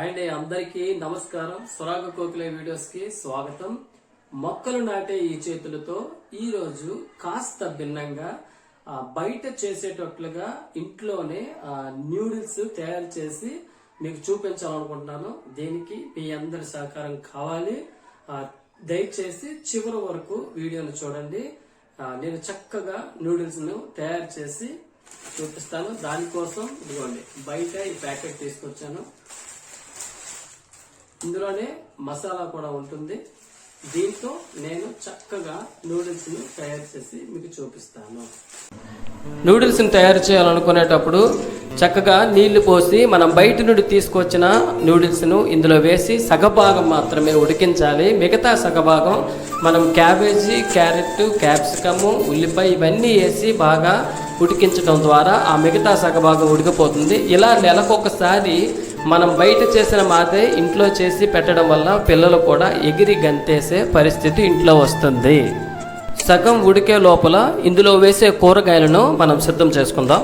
And అందరికీ నమస్కారం. స్వరాగ కోకిల వీడియోస్కి స్వాగతం. మొక్కలు నాటే ఈ చేతులతో ఈ రోజు కాస్త భిన్నంగా బయట చేసేటట్లుగా ఇంట్లోనే న్యూడిల్స్ తయారు చేసి మీకు చూపించాలనుకుంటున్నాను. దీనికి మీ అందరి సహకారం కావాలి. దయచేసి చివరి వరకు వీడియోను చూడండి. నేను చక్కగా నూడిల్స్ను తయారు చేసి చూపిస్తాను. దానికోసం ఇదిగోండి బయట ఈ ప్యాకెట్ తీసుకొచ్చాను. ఇందులోనే మసాలా కూడా ఉంటుంది. దీంతో నేను చక్కగా నూడిల్స్ని తయారు చేసి మీకు చూపిస్తాను. నూడిల్స్ని తయారు చేయాలనుకునేటప్పుడు చక్కగా నీళ్ళు పోసి మనం బయట నుండి తీసుకొచ్చిన నూడిల్స్ను ఇందులో వేసి సగభాగం మాత్రమే ఉడికించాలి. మిగతా సగభాగం మనం క్యాబేజీ క్యారెట్ క్యాప్సికము ఉల్లిపాయ ఇవన్నీ వేసి బాగా ఉడికించడం ద్వారా ఆ మిగతా సగభాగం ఉడికిపోతుంది. ఇలా నెలకొకసారి మనం బయట చేసిన మాదే ఇంట్లో చేసి పెట్టడం వల్ల పిల్లలు కూడా ఎగిరి గంతేసే పరిస్థితి ఇంట్లో వస్తుంది. సగం ఉడికే లోపల ఇందులో వేసే కూరగాయలను మనం సిద్ధం చేసుకుందాం.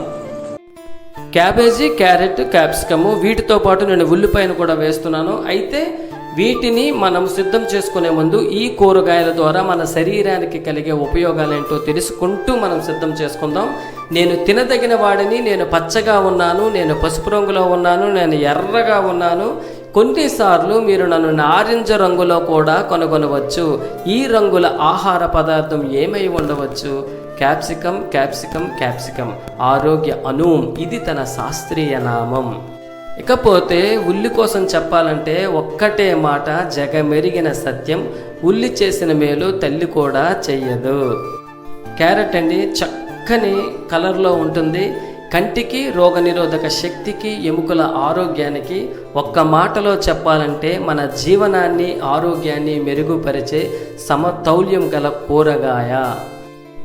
క్యాబేజీ క్యారెట్ క్యాప్సికము వీటితో పాటు నేను ఉల్లిపాయను కూడా వేస్తున్నాను. అయితే వీటిని మనం సిద్ధం చేసుకునే ముందు ఈ కూరగాయల ద్వారా మన శరీరానికి కలిగే ఉపయోగాలు ఏంటో తెలుసుకుంటూ మనం సిద్ధం చేసుకుందాం. నేను తినదగిన వాడిని నేను పచ్చగా ఉన్నాను నేను పసుపు రంగులో ఉన్నాను నేను ఎర్రగా ఉన్నాను. కొన్నిసార్లు మీరు నన్ను నారింజ రంగులో కూడా కనుగొనవచ్చు. ఈ రంగుల ఆహార పదార్థం ఏమై ఉండవచ్చు? Capsicum capsicum capsicum. ఆరోగ్య అనూం ఇది తన శాస్త్రీయ నామం. ఇకపోతే ఉల్లి కోసం చెప్పాలంటే ఒక్కటే మాట జగమెరిగిన సత్యం ఉల్లి చేసిన మేలు తల్లి కూడా చెయ్యదు. క్యారెట్ అండి చక్కని కలర్లో ఉంటుంది. కంటికి రోగనిరోధక శక్తికి ఎముకల ఆరోగ్యానికి ఒక్క మాటలో చెప్పాలంటే మన జీవనాన్ని ఆరోగ్యాన్ని మెరుగుపరిచే సమతౌల్యం గల కూరగాయ.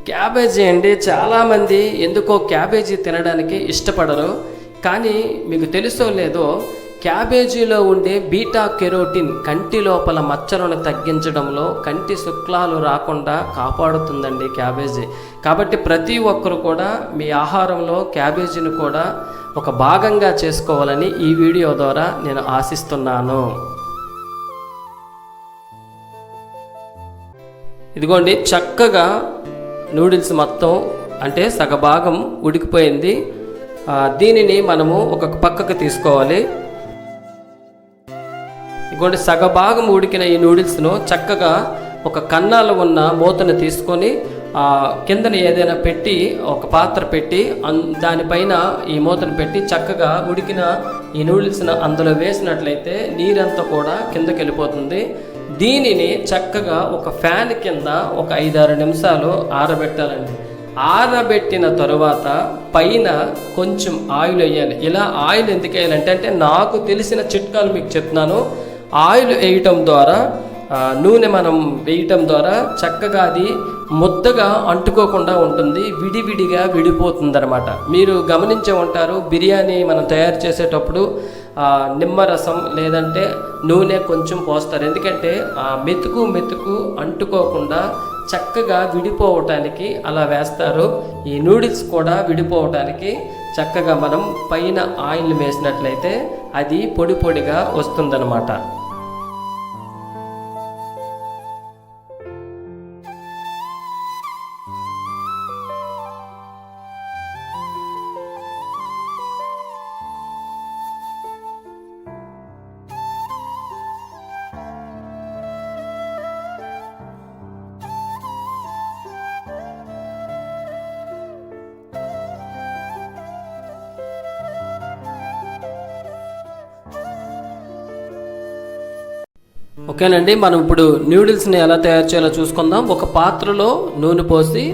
క్యాబేజీ అండి చాలామంది ఎందుకో క్యాబేజీ తినడానికి ఇష్టపడరు. కానీ మీకు తెలుసో లేదో క్యాబేజీలో ఉండే బీటా కెరోటిన్ కంటి లోపల మచ్చలను తగ్గించడంలో కంటి శుక్లాలు రాకుండా కాపాడుతుందండి క్యాబేజీ. కాబట్టి ప్రతి ఒక్కరు కూడా మీ ఆహారంలో క్యాబేజీని కూడా ఒక భాగంగా చేసుకోవాలని ఈ వీడియో ద్వారా నేను ఆశిస్తున్నాను. ఇదిగోండి చక్కగా నూడిల్స్ మొత్తం అంటే సగభాగం ఉడికిపోయింది. దీనిని మనము ఒక పక్కకు తీసుకోవాలి. ఇదిగోండి సగభాగం ఉడికిన ఈ నూడిల్స్ను చక్కగా ఒక కన్నాలు ఉన్న మూతను తీసుకొని కిందన ఏదైనా పెట్టి ఒక పాత్ర పెట్టి దానిపైన ఈ మూతను పెట్టి చక్కగా ఉడికిన ఈ నూడిల్స్ను అందులో వేసినట్లయితే నీరంతా కూడా కిందకి వెళ్ళిపోతుంది. దీనిని చక్కగా ఒక ఫ్యాన్ కింద ఒక ఐదారు నిమిషాలు ఆరబెట్టాలండి. ఆరబెట్టిన తరువాత పైన కొంచెం ఆయిల్ వేయాలి. ఇలా ఆయిల్ ఎందుకు వేయాలంటే అంటే నాకు తెలిసిన చిట్కాలు మీకు చెప్తున్నాను. ఆయిల్ వేయటం ద్వారా నూనె మనం వేయటం ద్వారా చక్కగా అది ముద్దగా అంటుకోకుండా ఉంటుంది విడివిడిగా విడిపోతుంది అనమాట మీరు గమనించే ఉంటారు బిర్యానీ మనం తయారు చేసేటప్పుడు నిమ్మరసం లేదంటే నూనె కొంచెం పోస్తారు. ఎందుకంటే ఆ మెతుకు మెతుకు అంటుకోకుండా చక్కగా విడిపోవటానికి అలా వేస్తారు. ఈ నూడిల్స్ కూడా విడిపోవటానికి చక్కగా మనం పైన ఆయిల్ వేసినట్లయితే అది పొడి పొడిగా వస్తుందన్నమాట. ఓకేనండి మనం ఇప్పుడు న్యూడిల్స్ని ఎలా తయారు చేయాలో చూసుకుందాం. ఒక పాత్రలో నూనె పోసి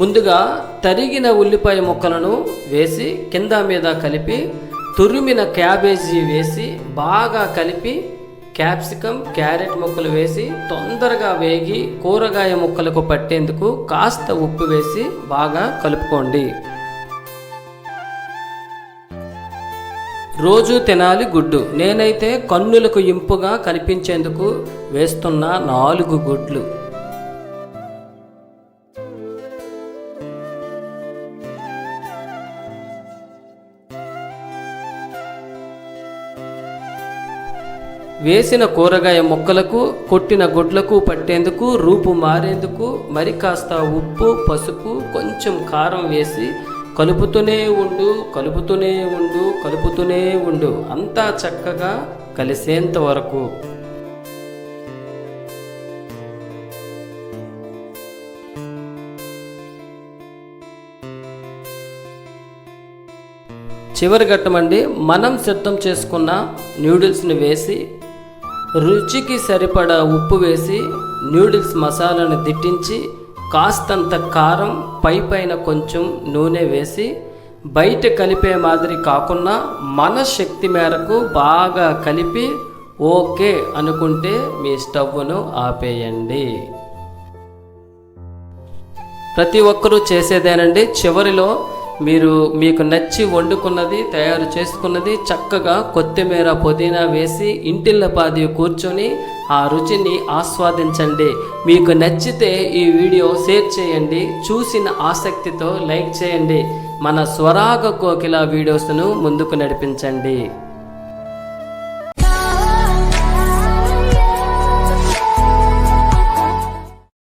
ముందుగా తరిగిన ఉల్లిపాయ ముక్కలను వేసి కింద మీద కలిపి తురిమిన క్యాబేజీ వేసి బాగా కలిపి క్యాప్సికం క్యారెట్ ముక్కలు వేసి తొందరగా వేగి కూరగాయ ముక్కలకు పట్టేందుకు కాస్త ఉప్పు వేసి బాగా కలుపుకోండి. రోజు తినాలి గుడ్డు. నేనైతే కన్నులకు ఇంపుగా కనిపించేందుకు వేస్తున్న నాలుగు గుడ్లు. వేసిన కూరగాయ ముక్కలకు కొట్టిన గుడ్లకు పట్టేందుకు రూపు మారేందుకు మరి కాస్త ఉప్పు పసుపు కొంచెం కారం వేసి కలుపుతూనే ఉండు కలుపుతూనే ఉండు కలుపుతూనే ఉండు. అంతా చక్కగా కలిసేంత వరకు. చివరి ఘట్టమండి మనం సిద్ధం చేసుకున్న న్యూడిల్స్ని వేసి రుచికి సరిపడా ఉప్పు వేసి న్యూడిల్స్ మసాలాను దిట్టించి కాస్తంత కారం పై పైన కొంచెం నూనె వేసి బయట కలిపే మాదిరి కాకుండా మన శక్తి మేరకు బాగా కలిపి ఓకే అనుకుంటే మీ స్టవ్ను ఆపేయండి. ప్రతి ఒక్కరూ చేసేదేనండి. చివరిలో మీరు మీకు నచ్చి వండుకున్నది తయారు చేసుకున్నది చక్కగా కొత్తిమీర పుదీనా వేసి ఇంటిల్లపాది కూర్చొని ఆ రుచిని ఆస్వాదించండి. మీకు నచ్చితే ఈ వీడియో షేర్ చేయండి. చూసిన ఆసక్తితో లైక్ చేయండి. మన స్వరాగ కోకిల వీడియోస్ను ముందుకు నడిపించండి.